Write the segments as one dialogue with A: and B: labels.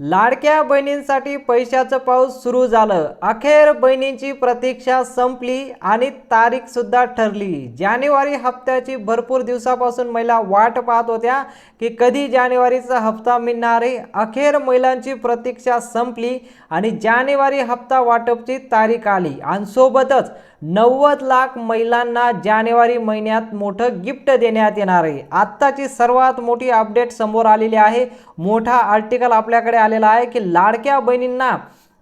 A: लाडक्या बहिणींसाठी पैशाचं पाऊस सुरू झालं. अखेर बहिणींची प्रतीक्षा संपली आणि तारीख सुद्धा ठरली. जानेवारी हप्त्याची भरपूर दिवसापासून महिला वाट पाहत होत्या की कधी जानेवारीचा हप्ता मिळणार. आहे अखेर महिलांची प्रतीक्षा संपली आणि जानेवारी हप्ता वाटपची तारीख आली. आणि सोबतच नव्वद लाख महिलांना जानेवारी महिन्यात मोठं गिफ्ट देण्यात येणार आहे. आत्ताची सर्वात मोठी अपडेट समोर आलेली आहे. मोठा आर्टिकल आपल्याकडे आलेला आहे की लाडक्या बहिणींना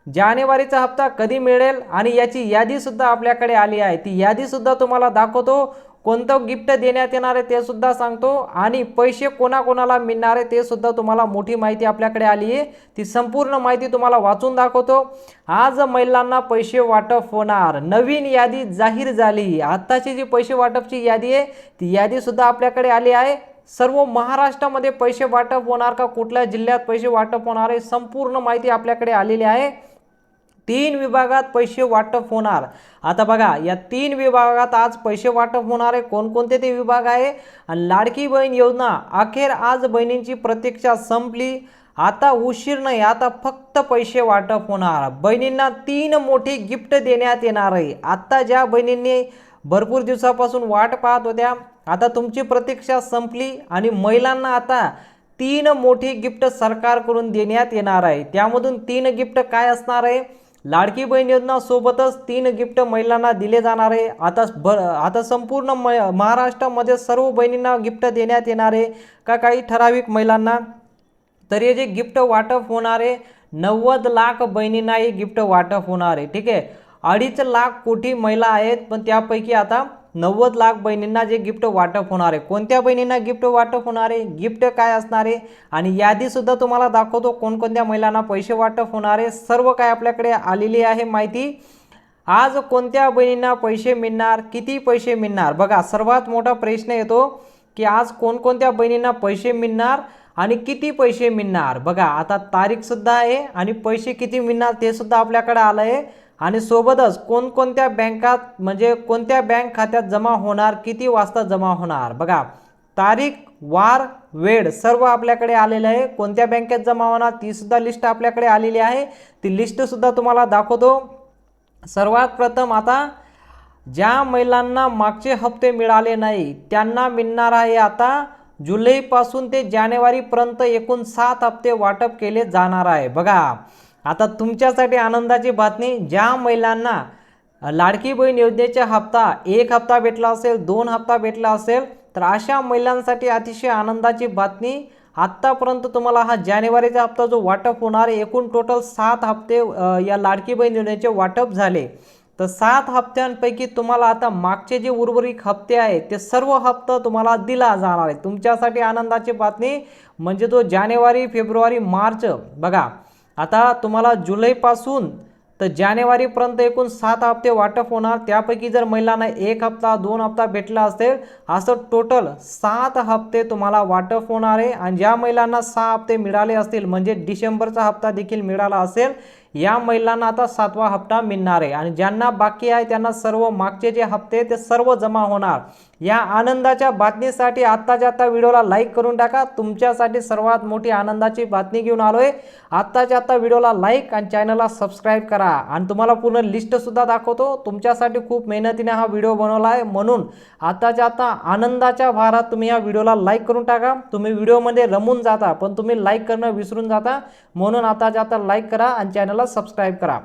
A: जानेवारीचा हप्ता कधी मिळेल आणि याची यादीसुद्धा आपल्याकडे आली आहे. ती यादीसुद्धा तुम्हाला दाखवतो. कोणतं गिफ्ट देण्यात येणार आहे ते सुद्धा सांगतो. आणि पैसे कोणाकोणाला मिळणार आहे ते सुद्धा तुम्हाला मोठी माहिती आपल्याकडे आली आहे. ती संपूर्ण माहिती तुम्हाला वाचून दाखवतो. आज महिलांना पैसे वाटप होणार. नवीन यादी जाहीर झाली. आत्ताची जी पैसे वाटपची यादी आहे ती यादीसुद्धा आपल्याकडे आली आहे. सर्व महाराष्ट्रामध्ये पैसे वाटप होणार का कुठल्या जिल्ह्यात पैसे वाटप होणार आहे संपूर्ण माहिती आपल्याकडे आलेली आहे. तीन विभागात पैसे वाटप होणार. आता बघा या तीन विभागात आज पैसे वाटप होणार आहे कोणकोणते ते विभाग आहे? आणि लाडकी बहीण योजना अखेर आज बहिणींची प्रतीक्षा संपली. आता उशीर नाही आता फक्त पैसे वाटप होणार. बहिणींना तीन मोठी गिफ्ट देण्यात येणार आहे आत्ता ज्या बहिणींनी भरपूर दिवसापासून वाट पाहत होत्या आता तुमची प्रतीक्षा संपली आणि महिलांना आता तीन मोठी गिफ्ट सरकारकडून देण्यात येणार आहे. त्यामधून तीन गिफ्ट काय असणार आहे? लाडकी बहीण योजना सोबतच तीन गिफ्ट महिलांना दिले जाणार आहे. आता ब आता संपूर्ण म महाराष्ट्रामध्ये सर्व बहिणींना गिफ्ट देण्यात येणार आहे. का काही ठराविक महिलांना? तर हे जे गिफ्ट वाटप होणार आहे नव्वद लाख बहिणींना हे गिफ्ट वाटप होणार आहे. ठीक आहे? अडीच लाख कोटी महिला आहेत पण त्यापैकी आता नव्वद लाख बहिणींना जे गिफ्ट वाटप होणार आहे. कोणत्या बहिणींना गिफ्ट वाटप होणार आहे? गिफ्ट काय असणार आहे? आणि यादीसुद्धा तुम्हाला दाखवतो कोणकोणत्या महिलांना पैसे वाटप होणार आहे. सर्व काय आपल्याकडे आलेली आहे माहिती. आज कोणत्या बहिणींना पैसे मिळणार? किती पैसे मिळणार? बघा सर्वात मोठा प्रश्न येतो की आज कोणकोणत्या बहिणींना पैसे मिळणार आणि किती पैसे मिळणार? बघा आता तारीखसुद्धा आहे आणि पैसे किती मिळणार ते सुद्धा आपल्याकडे आलं आहे आणि सोबतच कोणकोणत्या बँकात म्हणजे कोणत्या बँक खात्यात जमा होणार किती वाजता जमा होणार? बघा तारीख वार वेळ सर्व आपल्याकडे आलेलं आहे. कोणत्या बँकेत जमा होणार तीसुद्धा लिस्ट आपल्याकडे आलेली आहे. ती लिस्टसुद्धा तुम्हाला दाखवतो. सर्वात प्रथम आता ज्या महिलांना मागचे हप्ते मिळाले नाही त्यांना मिळणार आहे आता जुलैपासून ते जानेवारीपर्यंत एकूण सात हप्ते वाटप केले जाणार आहे. बघा आता तुमच्यासाठी आनंदाची बातमी ज्या महिलांना लाडकी बहीण योजनेचा हप्ता एक हप्ता भेटला असेल दोन हप्ता भेटला असेल तर अशा महिलांसाठी अतिशय आनंदाची बातमी. आत्तापर्यंत तुम्हाला हा जानेवारीचा हप्ता जो वाटप होणार आहे एकूण टोटल सात हप्ते या लाडकी बहीण योजनेचे वाटप झाले. तर सात हप्त्यांपैकी तुम्हाला आता मागचे जे उर्वरित हप्ते आहेत ते सर्व हप्ता तुम्हाला दिला जाणार आहे. तुमच्यासाठी आनंदाची बातमी म्हणजे तो जानेवारी फेब्रुवारी मार्च. बघा आता तुम्हाला जुलैपासून तर जानेवारीपर्यंत एकूण सात हप्ते वाटप होणार. त्यापैकी जर महिलांना एक हप्ता दोन हप्ता भेटला असेल असं टोटल सात हप्ते तुम्हाला वाटप होणार आहे. आणि ज्या महिलांना सहा हप्ते मिळाले असतील म्हणजे डिसेंबरचा हप्ता देखील मिळाला असेल या महिलांना आता सातवा हप्ता मिळणार आहे आणि ज्यांना बाकी आहे त्यांना सर्व मागचे जे हप्ते ते सर्व जमा होणार. या आनंदाच्या बातमीसाठी आत्ताच्या आत्ता व्हिडिओला लाईक करून टाका. तुमच्यासाठी सर्वात मोठी आनंदाची बातमी घेऊन आलो आहे आत्ताच्या आत्ता व्हिडिओला लाईक आणि चॅनलला सबस्क्राईब करा. आणि तुम्हाला पूर्ण लिस्टसुद्धा दाखवतो. तुमच्यासाठी खूप मेहनतीने हा व्हिडिओ बनवला आहे. म्हणून आत्ताच्या आता आनंदाच्या भारात तुम्ही या व्हिडिओला लाईक करून टाका. तुम्ही व्हिडिओमध्ये रमून जाता पण तुम्ही लाईक करणं विसरून जाता. म्हणून आताच्या आता लाईक करा आणि चॅनलला सबस्क्राईब करा.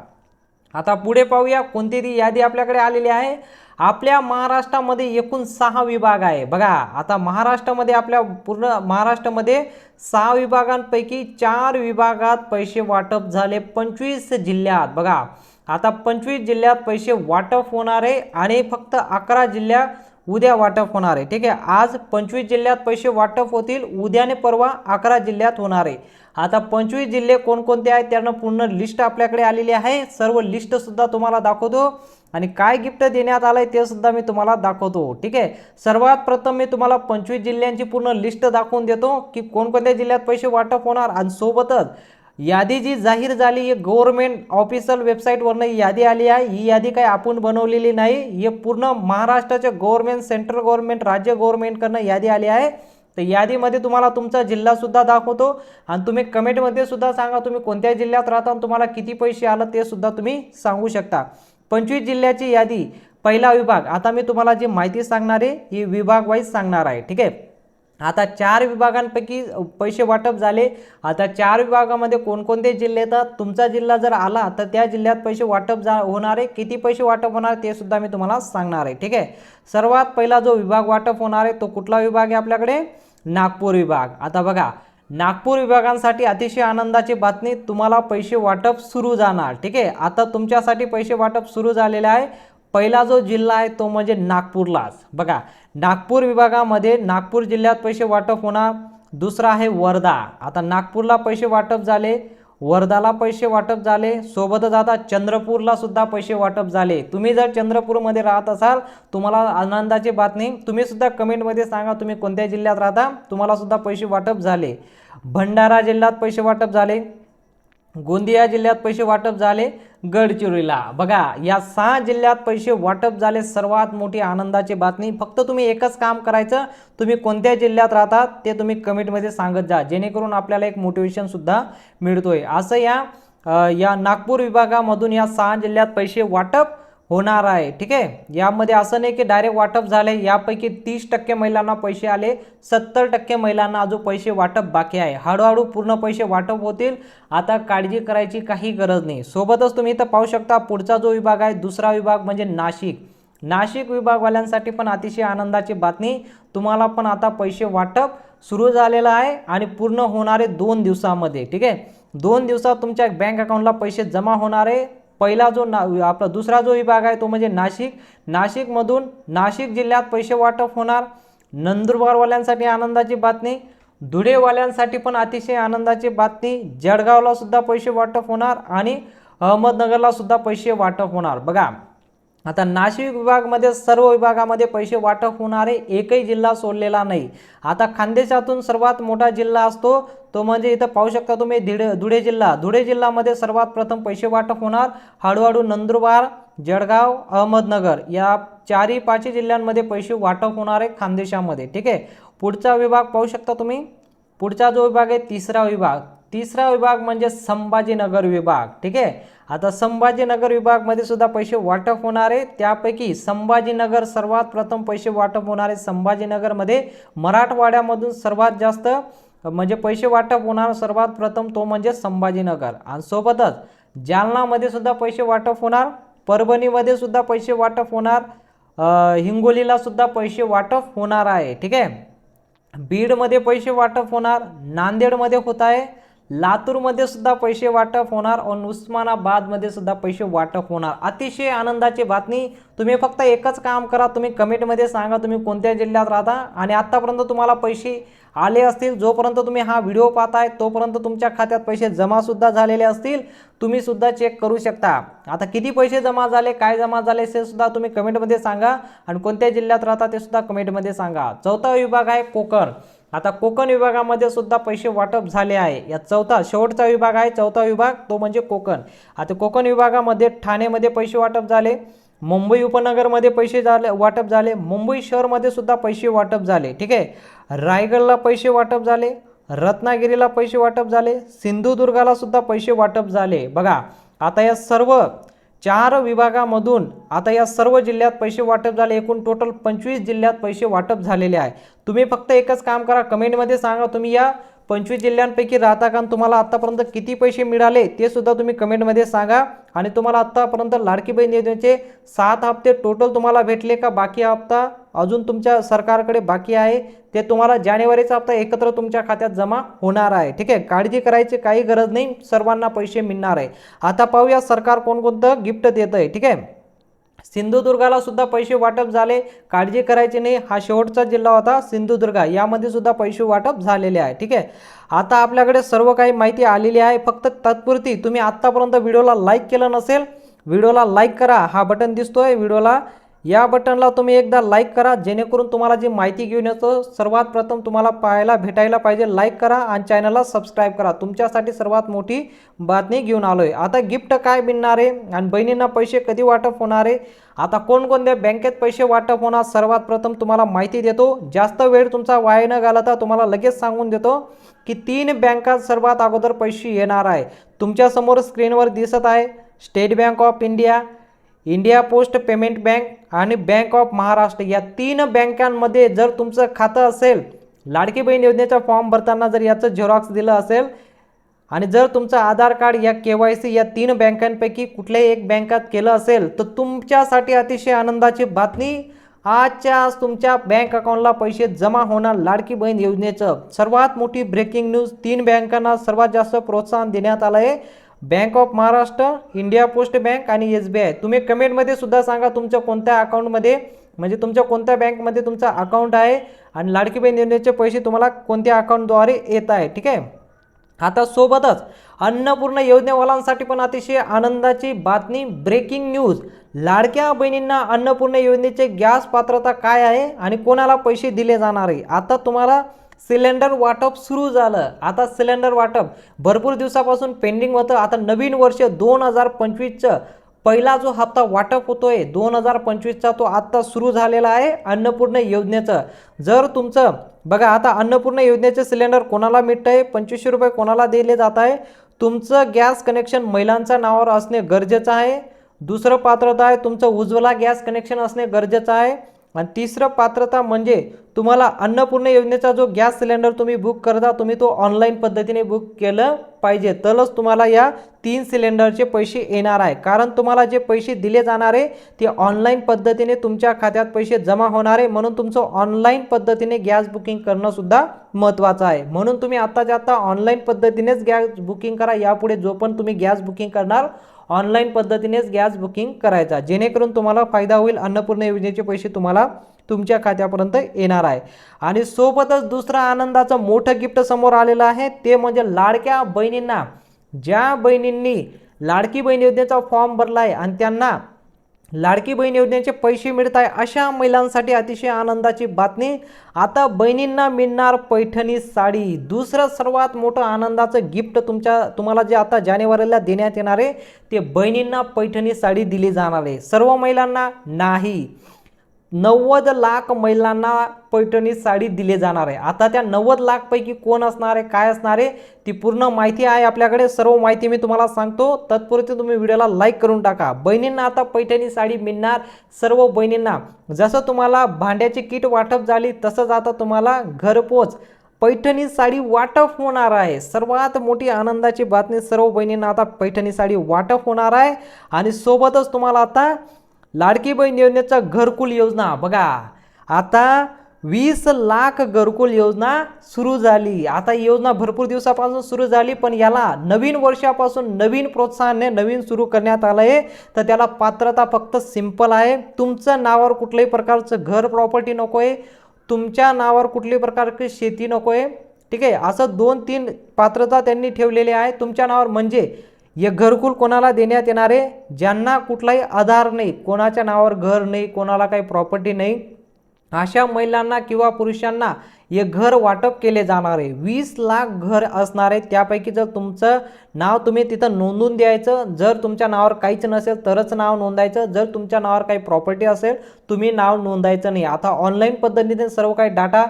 A: आता पुढे पाहूया कोणती ती यादी आपल्याकडे आलेली आहे? आपल्या महाराष्ट्रामध्ये एकूण सहा विभाग आहे. बघा आता महाराष्ट्रामध्ये आपल्या पूर्ण महाराष्ट्रामध्ये सहा विभागांपैकी चार विभागात पैसे वाटप झाले पंचवीस जिल्ह्यात. बघा आता पंचवीस जिल्ह्यात पैसे वाटप होणार आहे आणि फक्त अकरा जिल्ह्यात उद्या वाटप होणार आहे. ठीक आहे? आज पंचवीस जिल्ह्यात पैसे वाटप होतील उद्याने परवा अकरा जिल्ह्यात होणार आहे. आता पंचवीस जिल्हे कोणकोणते आहेत त्यांना पूर्ण लिस्ट आपल्याकडे आलेली आहे. सर्व लिस्टसुद्धा तुम्हाला दाखवतो. आणि काय गिफ्ट देण्यात आलं आहे ते सुद्धा मी तुम्हाला दाखवतो. ठीक आहे? सर्वात प्रथम मी तुम्हाला पंचवीस जिल्ह्यांची पूर्ण लिस्ट दाखवून देतो की कोणकोणत्या जिल्ह्यात पैसे वाटप होणार आणि सोबतच यादी जी जाहीर झाली ही गव्हर्नमेंट ऑफिशियल वेबसाईटवरनं यादी आली आहे. ही यादी काही आपण बनवलेली नाही. हे पूर्ण महाराष्ट्राच्या गव्हर्नमेंट सेंट्रल गव्हर्नमेंट राज्य गव्हर्नमेंटकडनं यादी आली आहे. तर यादीमध्ये तुम्हाला तुमचा जिल्हासुद्धा दाखवतो. आणि तुम्ही कमेंटमध्ये सुद्धा सांगा तुम्ही कोणत्या जिल्ह्यात राहता आणि तुम्हाला किती पैसे आलं ते सुद्धा तुम्ही सांगू शकता. पंचवीस जिल्ह्याची यादी पहिला विभाग. आता मी तुम्हाला जी माहिती सांगणार आहे ही विभाग वाईज सांगणार आहे. ठीक आहे? आता चार विभागांपैकी पैसे वाटप झाले. आता चार विभागामध्ये कोणकोणते जिल्हे येतात? तुमचा जिल्हा जर आला तर त्या जिल्ह्यात पैसे वाटप जा होणार आहे. किती पैसे वाटप होणार ते सुद्धा मी तुम्हाला सांगणार आहे. ठीक आहे? सर्वात पहिला जो विभाग वाटप होणार आहे तो कुठला विभाग आहे आपल्याकडे? नागपूर विभाग. आता बघा नागपूर विभागांसाठी अतिशय आनंदाची बातमी तुम्हाला पैसे वाटप सुरू जाणार. ठीक आहे? आता तुमच्यासाठी पैसे वाटप सुरू झालेले आहे. पहिला जो जिल्हा आहे तो म्हणजे नागपूरलाच बघा नागपूर विभागामध्ये नागपूर जिल्ह्यात पैसे वाटप होणार. दुसरा आहे वर्धा. आता नागपूरला पैसे वाटप झाले वर्धाला पैसे वाटप झाले सोबतच आता चंद्रपूरला सुद्धा पैसे वाटप झाले. तुम्ही जर चंद्रपूरमध्ये राहत असाल तुम्हाला आनंदाची बातमी तुम्ही सुद्धा कमेंटमध्ये सांगा तुम्ही कोणत्या जिल्ह्यात राहता तुम्हाला सुद्धा पैसे वाटप झाले. भंडारा जिल्ह्यात पैसे वाटप झाले गोंदिया जिल्ह्यात पैसे वाटप झाले गडचिरोलीला. बघा या सहा जिल्ह्यात पैसे वाटप झाले. सर्वात मोठी आनंदाची बातमी फक्त तुम्ही एकच काम करायचं. तुम्ही कोणत्या जिल्ह्यात राहतात ते तुम्ही कमेंटमध्ये सांगत जा. जेणेकरून आपल्याला एक मोटिवेशनसुद्धा मिळतोय. असं या या नागपूर विभागामधून या सहा जिल्ह्यात पैसे वाटप होणार आहे. ठीक आहे? यामध्ये असं नाही की डायरेक्ट वाटप झाले यापैकी तीस टक्के महिलांना पैसे आले. सत्तर टक्के महिलांना अजून पैसे वाटप बाकी आहे. हळूहळू पूर्ण पैसे वाटप होतील. आता काळजी करायची काही गरज नाही. सोबतच तुम्ही इथं पाहू शकता पुढचा जो विभाग आहे दुसरा विभाग म्हणजे नाशिक. नाशिक विभागवाल्यांसाठी पण अतिशय आनंदाची बातमी. तुम्हाला पण आता पैसे वाटप सुरू झालेलं आहे आणि पूर्ण होणारे दोन दिवसामध्ये. ठीक आहे? दोन दिवसात तुमच्या बँक अकाउंटला पैसे जमा होणारे पहिला जो ना आपला दुसरा जो विभाग आहे तो म्हणजे नाशिक. नाशिकमधून नाशिक जिल्ह्यात पैसे वाटप होणार. नंदुरबारवाल्यांसाठी आनंदाची बातमी. धुळेवाल्यांसाठी पण अतिशय आनंदाची बातमी. जळगावला सुद्धा पैसे वाटप होणार आणि अहमदनगरला सुद्धा पैसे वाटप होणार. बघा आता नाशिक विभागमध्ये सर्व विभागामध्ये पैसे वाटप होणारे एकही जिल्हा सोडलेला नाही. आता खानदेशातून सर्वात मोठा जिल्हा असतो तो म्हणजे इथं पाहू शकता तुम्ही धिडे धुळे जिल्हा. धुळे जिल्ह्यामध्ये सर्वात प्रथम पैसे वाटप होणार हळूहळू नंदुरबार जळगाव अहमदनगर. या चारही पाचही जिल्ह्यांमध्ये पैसे वाटप होणार आहे खानदेशामध्ये. ठीक आहे? पुढचा विभाग पाहू शकता तुम्ही. पुढचा जो विभाग आहे तिसरा विभाग. तिसरा विभाग म्हणजे संभाजीनगर विभाग. ठीक आहे? आता संभाजीनगर विभागमध्ये सुद्धा पैसे वाटप होणार आहे. त्यापैकी संभाजीनगर सर्वात प्रथम पैसे वाटप होणार आहे. संभाजीनगरमध्ये मराठवाड्यामधून सर्वात जास्त म्हणजे पैसे वाटप होणार सर्वात प्रथम तो म्हणजे संभाजीनगर. आणि सोबतच जालनामध्ये सुद्धा पैसे वाटप होणार परभणीमध्ये सुद्धा पैसे वाटप होणार हिंगोलीला सुद्धा पैसे वाटप होणार आहे. ठीक आहे? बीडमध्ये पैसे वाटप होणार नांदेडमध्ये होत आहे. लातूरमध्ये सुद्धा पैसे वाटप होणार. आणि उस्मानाबादमध्ये सुद्धा पैसे वाटप होणार. अतिशय आनंदाची बातमी. तुम्ही फक्त एकच काम करा. तुम्ही कमेंटमध्ये सांगा तुम्ही कोणत्या जिल्ह्यात राहता. आणि आत्तापर्यंत तुम्हाला पैसे आले असतील. जोपर्यंत तुम्ही हा व्हिडिओ पाहताय तोपर्यंत तुमच्या खात्यात पैसे जमासुद्धा झालेले असतील. तुम्ही सुद्धा चेक करू शकता. आता किती पैसे जमा झाले काय जमा झाले ते सुद्धा तुम्ही कमेंटमध्ये सांगा. आणि कोणत्या जिल्ह्यात राहता ते सुद्धा कमेंटमध्ये सांगा. चौथा विभाग आहे कोकण आता कोकण विभागामध्ये सुद्धा पैसे वाटप झाले आहे. या चौथा शेवटचा विभाग आहे. चौथा विभाग तो म्हणजे कोकण. आता कोकण विभागामध्ये ठाणेमध्ये पैसे वाटप झाले. मुंबई उपनगरमध्ये पैसे झाले वाटप झाले. मुंबई शहरमध्ये सुद्धा पैसे वाटप झाले. ठीक आहे? रायगडला पैसे वाटप झाले. रत्नागिरीला पैसे वाटप झाले. सिंधुदुर्गाला सुद्धा पैसे वाटप झाले. बघा आता या सर्व चार विभागामधून आता या सर्व जिल्ह्यात पैसे वाटप झाले. एकूण टोटल पंचवीस जिल्ह्यात पैसे वाटप झालेले आहे. तुम्ही फक्त एकच काम करा. कमेंटमध्ये सांगा तुम्ही या पंचवीस जिल्ह्यांपैकी राहता कारण तुम्हाला आत्तापर्यंत किती पैसे मिळाले ते सुद्धा तुम्ही कमेंटमध्ये सांगा. आणि तुम्हाला आत्तापर्यंत लाडकी बहीण योजनेचे सात हप्ते टोटल तुम्हाला भेटले का बाकी हप्ता अजून तुमच्या सरकारकडे बाकी आहे? ते तुम्हाला जानेवारीचा हप्ता एकत्र तुमच्या खात्यात जमा होणार आहे. ठीक आहे? काळजी करायची काही गरज नाही. सर्वांना पैसे मिळणार आहे. आता पाहूया सरकार कोणकोणतं गिफ्ट देत आहे ठीक आहे? सिंधुदुर्गाला सुद्धा पैसे वाटप झाले. काळजी करायची नाही. हा शेवटचा जिल्हा होता सिंधुदुर्ग. यामध्ये सुद्धा पैसे वाटप झालेले आहे. ठीक आहे? आता आपल्याकडे सर्व काही माहिती आलेली आहे. फक्त तात्पुरती तुम्ही आत्तापर्यंत व्हिडिओला लाईक केलं नसेल व्हिडिओला लाईक करा. हा बटन दिसतोय. व्हिडिओला या बटनला तुम्ही एकदा लाईक करा जेणेकरून तुम्हाला जी माहिती घेऊन येतो सर्वात प्रथम तुम्हाला पाहायला भेटायला पाहिजे लाईक करा आणि चॅनलला सबस्क्राईब करा. तुमच्यासाठी सर्वात मोठी बातमी घेऊन आलो आहे आता गिफ्ट काय मिळणार आहे आणि बहिणींना पैसे कधी वाटप होणार आहे? आता कोणकोणत्या बँकेत पैसे वाटप होणार? सर्वात प्रथम तुम्हाला माहिती देतो. जास्त वेळ तुमचा वाया न घालता तुम्हाला लगेच सांगून देतो की तीन बँकात सर्वात अगोदर पैसे येणार आहे. तुमच्यासमोर स्क्रीनवर दिसत आहे. State bank of India India post payment bank आणि बँक ऑफ महाराष्ट्र या तीन बँकांमध्ये जर तुमचं खातं असेल लाडकी बहीण योजनेचा फॉर्म भरताना जर याचं झेरॉक्स दिलं असेल आणि जर तुमचं आधार कार्ड या के वाय सी या तीन बँकांपैकी कुठल्याही एक बँकात केलं असेल तर तुमच्यासाठी अतिशय आनंदाची बातमी आजच्या आज तुमच्या बँक अकाउंटला पैसे जमा होणार लाडकी बहीण योजनेचं. सर्वात मोठी ब्रेकिंग न्यूज तीन बँकांना सर्वात जास्त प्रोत्साहन देण्यात आलं आहे bank of Maharashtra India post bank आणि एस बी आय. तुम्ही कमेंटमध्ये सुद्धा सांगा तुमच्या कोणत्या अकाउंटमध्ये म्हणजे तुमच्या कोणत्या बँकमध्ये तुमचा अकाउंट आहे आणि लाडकी बहीण योजनेचे पैसे तुम्हाला कोणत्या अकाउंटद्वारे येत आहे ठीक आहे? आता सोबतच अन्नपूर्ण योजनेवालांसाठी पण अतिशय आनंदाची बातमी ब्रेकिंग न्यूज लाडक्या बहिणींना अन्नपूर्ण योजनेचे गॅस पात्रता काय आहे आणि कोणाला पैसे दिले जाणार आहे? आता तुम्हाला सिलेंडर वाटप सुरू झालं. आता सिलेंडर वाटप भरपूर दिवसापासून पेंडिंग होतं. आता नवीन वर्ष दोन हजार पंचवीसचं पहिला जो हप्ता वाटप होतोय दोन हजार पंचवीसचा तो आत्ता सुरू झालेला आहे अन्नपूर्ण योजनेचं. जर तुमचं बघा आता अन्नपूर्ण योजनेचे सिलेंडर कोणाला मिळतंय? पंचवीसशे रुपये कोणाला दिले जात आहे? तुमचं गॅस कनेक्शन महिलांच्या नावावर असणे गरजेचं आहे. दुसरं पात्रता आहे तुमचं उज्ज्वला गॅस कनेक्शन असणे गरजेचं आहे. आणि तिसरं पात्रता म्हणजे तुम्हाला अन्नपूर्ण योजनेचा जो गॅस सिलेंडर तुम्ही बुक करता तुम्ही तो ऑनलाईन पद्धतीने बुक केलं पाहिजे. तरच तुम्हाला या तीन सिलेंडरचे पैसे येणार आहे. कारण तुम्हाला जे पैसे दिले जाणार आहे ते ऑनलाईन पद्धतीने तुमच्या खात्यात पैसे जमा होणार आहे. म्हणून तुमचं ऑनलाईन पद्धतीने गॅस बुकिंग करणंसुद्धा महत्त्वाचं आहे. म्हणून तुम्ही आत्ताच्या आता ऑनलाईन पद्धतीनेच गॅस बुकिंग करा. यापुढे जो पण तुम्ही गॅस बुकिंग करणार ऑनलाईन पद्धतीनेच गॅस बुकिंग करायचा. जेणेकरून तुम्हाला फायदा होईल अन्नपूर्ण योजनेचे पैसे तुम्हाला तुमच्या खात्यापर्यंत येणार आहे. आणि सोबतच दुसरा आनंदाचं मोठं गिफ्ट समोर आलेलं आहे ते म्हणजे लाडक्या बहिणींना. ज्या बहिणींनी लाडकी बहीण योजनेचा फॉर्म भरला आहे आणि त्यांना लाडकी बहीण योजनेचे पैसे मिळत आहे अशा महिलांसाठी अतिशय आनंदाची बातमी. आता बहिणींना मिळणार पैठणी साडी. दुसरं सर्वात मोठं आनंदाचं गिफ्ट तुमच्या तुम्हाला जे आता जानेवारीला देण्यात येणार आहे ते बहिणींना पैठणी साडी दिली जाणार आहे. सर्व महिलांना नाही. नव्वद लाख महिलांना पैठणी साडी दिली जाणार आहे. आता त्या नव्वद लाखपैकी कोण असणार आहे काय असणार आहे ती पूर्ण माहिती आहे आपल्याकडे. सर्व माहिती मी तुम्हाला सांगतो. तत्पुरती तुम्ही व्हिडिओला लाईक करून टाका. बहिणींना आता पैठणी साडी मिळणार सर्व बहिणींना. जसं तुम्हाला भांड्याची किट वाटप झाली तसंच आता तुम्हाला घरपोच पैठणी साडी वाटप होणार आहे. सर्वात मोठी आनंदाची बातमी सर्व बहिणींना आता पैठणी साडी वाटप होणार आहे. आणि सोबतच तुम्हाला आता लाडकी बहीण योजनेचा घरकुल योजना बघा. आता वीस लाख घरकुल योजना सुरू झाली. आता ही योजना भरपूर दिवसापासून सुरू झाली पण याला नवीन वर्षापासून नवीन प्रोत्साहनाने नवीन सुरू करण्यात आलं आहे. तर त्याला पात्रता फक्त सिंपल आहे. तुमचं नावावर कुठल्याही प्रकारचं घर प्रॉपर्टी नको आहे तुमच्या नावावर कुठल्याही प्रकारची शेती नको आहे ठीक आहे? असं दोन तीन पात्रता त्यांनी ठेवलेली आहे. तुमच्या नावावर म्हणजे हे घरकुल कोणाला देण्यात येणार? आहे ज्यांना कुठलाही आधार नाही कोणाच्या नावावर घर नाही कोणाला काही प्रॉपर्टी नाही अशा महिलांना किंवा पुरुषांना हे घर वाटप केले जाणार. आहे वीस लाख घर असणार आहे त्यापैकी जर तुमचं नाव तुम्ही तिथं नोंदवून द्यायचं जर तुमच्या नावावर काहीच नसेल तरच नाव नोंदायचं. जर तुमच्या नावावर काही प्रॉपर्टी असेल तुम्ही नाव नोंदायचं नाही. आता ऑनलाईन पद्धतीने सर्व काही डाटा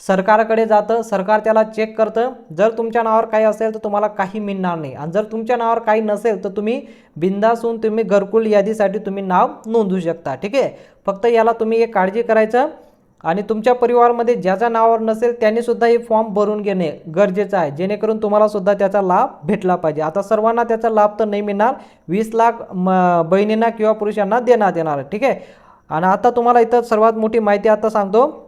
A: सरकारकडे जातं सरकार त्याला चेक करतं. जर तुमच्या नावावर काही असेल तर तुम्हाला काही मिळणार नाही. आणि जर तुमच्या नावावर काही नसेल तर तुम्ही बिंदासून होऊन तुम्ही घरकुल यादीसाठी तुम्ही नाव नोंदवू शकता. ठीक आहे? फक्त याला तुम्ही एक काळजी करायचं. आणि तुमच्या परिवारामध्ये ज्याच्या नावावर नसेल त्यांनीसुद्धा हे फॉर्म भरून घेणे गरजेचं आहे. जेणेकरून तुम्हाला सुद्धा त्याचा लाभ भेटला पाहिजे. आता सर्वांना त्याचा लाभ तर नाही मिळणार. वीस लाख म बहिणींना किंवा पुरुषांना देण्यात येणार ठीक आहे? आणि आता तुम्हाला इथं सर्वात मोठी माहिती आता सांगतो.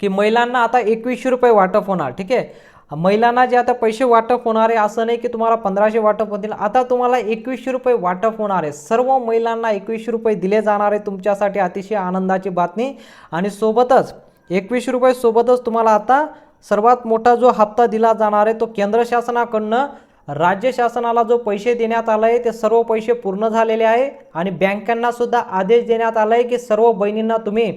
A: की महिलांना आता एकवीसशे रुपये वाटप होणार ठीक आहे? महिलांना जे आता पैसे वाटप होणार आहे असं नाही की तुम्हाला पंधराशे वाटप होतील आता तुम्हाला एकवीसशे रुपये वाटप होणार आहे. सर्व महिलांना एकवीसशे रुपये दिले जाणार आहे तुमच्यासाठी अतिशय आनंदाची बातमी. आणि सोबतच एकवीसशे रुपये सोबतच तुम्हाला आता सर्वात मोठा जो हप्ता दिला जाणार आहे तो केंद्र शासनाकडनं राज्य शासनाला जो पैसे देण्यात आला आहे ते सर्व पैसे पूर्ण झालेले आहे. आणि बँकांना सुद्धा आदेश देण्यात आला आहे की सर्व बहिणींना तुम्ही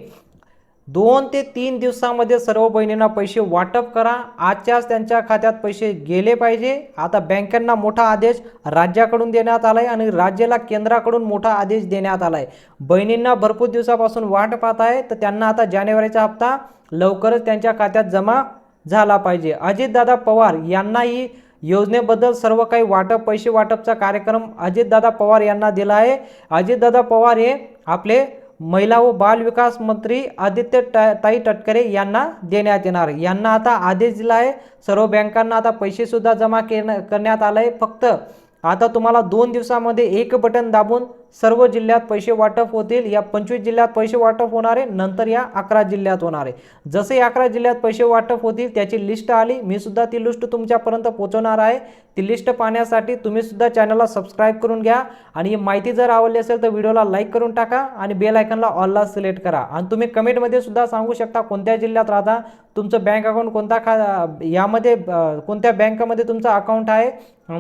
A: दोन ते तीन दिवसामध्ये सर्व बहिणींना पैसे वाटप करा. आजच्याच त्यांच्या खात्यात पैसे गेले पाहिजे. आता बँकांना मोठा आदेश राज्याकडून देण्यात आला आहे आणि राज्याला केंद्राकडून मोठा आदेश देण्यात आला आहे बहिणींना भरपूर दिवसापासून वाट पाहत आहे तर त्यांना आता जानेवारीचा हप्ता लवकरच त्यांच्या खात्यात जमा झाला पाहिजे. अजितदादा पवार यांनाही योजनेबद्दल सर्व काही वाटप पैसे वाटपचा कार्यक्रम अजितदादा पवार यांना दिला आहे. अजितदादा पवार हे आपले महिला व बाल विकास मंत्री आदित्य ट ताई टटकरे यांना देण्यात येणार. यांना आता आदेश दिला आहे सर्व बँकांना आता पैसेसुद्धा जमा केन करण्यात आलं आहे फक्त आता तुम्हाला दोन दिवसामध्ये एक बटन दाबून सर्व जिल्ह्यात पैसे वाटप होतील. या पंचवीस जिल्ह्यात पैसे वाटप होणार आहे नंतर या अकरा जिल्ह्यात होणार आहे. जसे अकरा जिल्ह्यात पैसे वाटप होतील त्याची लिस्ट आली. मी सुद्धा ती लिस्ट तुमच्यापर्यंत पोहोचवणार आहे. ती लिस्ट पाहण्यासाठी तुम्ही सुद्धा चॅनलला सबस्क्राईब करून घ्या. आणि ही माहिती जर आवडली असेल तर व्हिडिओला लाईक करून टाका आणि बेल आयकनला ऑलला सिलेक्ट करा. आणि तुम्ही कमेंटमध्ये सुद्धा सांगू शकता कोणत्या जिल्ह्यात राहता तुमचं बँक अकाउंट कोणता खा यामध्ये कोणत्या बँकमध्ये तुमचं अकाउंट आहे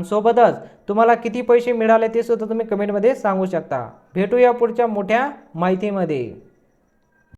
A: सोबतच तुम्हाला किती पैसे मिळाले ते सुद्धा तुम्ही कमेंटमध्ये सांगू शकता. भेटूया पुढच्या मोठ्या माहितीमध्ये.